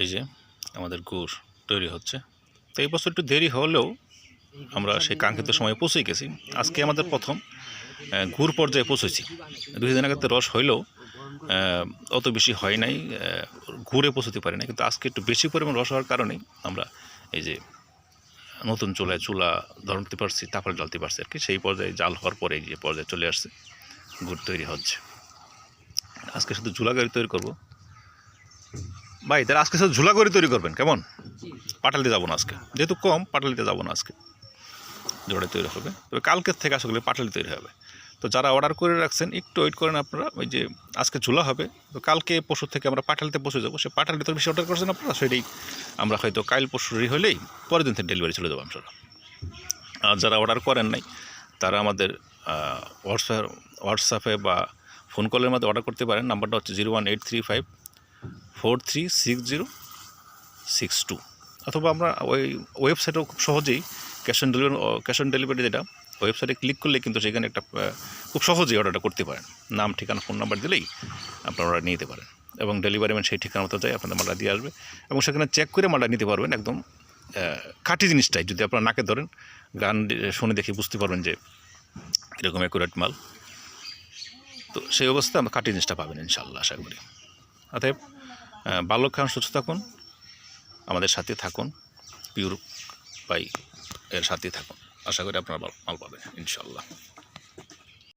এই যে আমাদের গুড় তৈরি হচ্ছে। তো এই বছর একটু দেরি হলেও আমরা সেই কাঙ্ক্ষিত সময়ে পৌঁছে গেছি। আজকে আমাদের প্রথম গুড় পর্যায়ে পৌঁছেছি। দুই দিন আগে রস হইলেও অত বেশি হয় নাই ঘুরে পৌঁছতে পারি না কিন্তু আজকে একটু বেশি পরিমাণ রস হওয়ার কারণেই আমরা এই যে নতুন চুলায় চুলা ধরতে পারছি, তারপরে জ্বালতে পারছি আর কি। সেই পর্যায়ে জাল হওয়ার পরে যে পর্যায়ে চলে আসছে, গুড় তৈরি হচ্ছে। আজকে শুধু ঝুলা গাড়ি তৈরি করব। ভাই তাহলে আজকে শুধু ঝুলা গাড়ি তৈরি করবেন কেমন? পাটালিতে যাব না আজকে। যেহেতু কম পাটালিতে যাব না আজকে। জোড়ায় তৈরি হবে। তবে কালকের থেকে আসলে পাটালি তৈরি হবে। তো যারা অর্ডার করে রাখছেন একটু ওয়েট করেন আপনারা ওই যে আজকে ঝুলা হবে। তো কালকে পরশু থেকে আমরা পাটালিতে পৌঁছে যাব। সে পাটালিতে বেশি অর্ডার করছেন আপনারা সেটাই আমরা হয়তো কাল রেডি হলেই পরের দিন থেকে ডেলিভারি চলে যাব আমরা আর যারা অর্ডার করেন নাই তারা আমাদের হোয়াটসঅ্যাপ হোয়াটসঅ্যাপে বা ফোন কলের মধ্যে অর্ডার করতে পারেন। নাম্বারটা হচ্ছে zero one eight three five four three six zero six two. অথবা আমরা ওই ওয়েবসাইটেও খুব সহজেই cash on delivery cash on delivery যেটা, ওয়েবসাইটে ক্লিক করলে কিন্তু সেখানে একটা খুব সহজেই অর্ডারটা করতে পারেন। নাম, ঠিকানা, ফোন নাম্বার দিলেই আপনারা অর্ডার নিতে পারেন। এবং ডেলিভারি ম্যান সেই ঠিকানা মতো যায়, আপনাদের মালটা দিয়ে আসবে। এবং সেখানে চেক করে মালটা নিতে পারবেন একদম খাঁটি জিনিসটাই। যদি আপনারা নাকে ধরেন, গান শুনে দেখে বুঝতে পারবেন যে এরকম অ্যাকুরেট মাল। তো সেই অবস্থায় আমরা কাটি জিনিসটা পাবেন ইনশাল্লাহ আশা করি। অতএব বাল্য খান, সুস্থ থাকুন, আমাদের সাথে থাকুন পিউর বাই এর সাথে থাকুন। আশা করি আপনারা মাল পাবেন ইনশাল্লাহ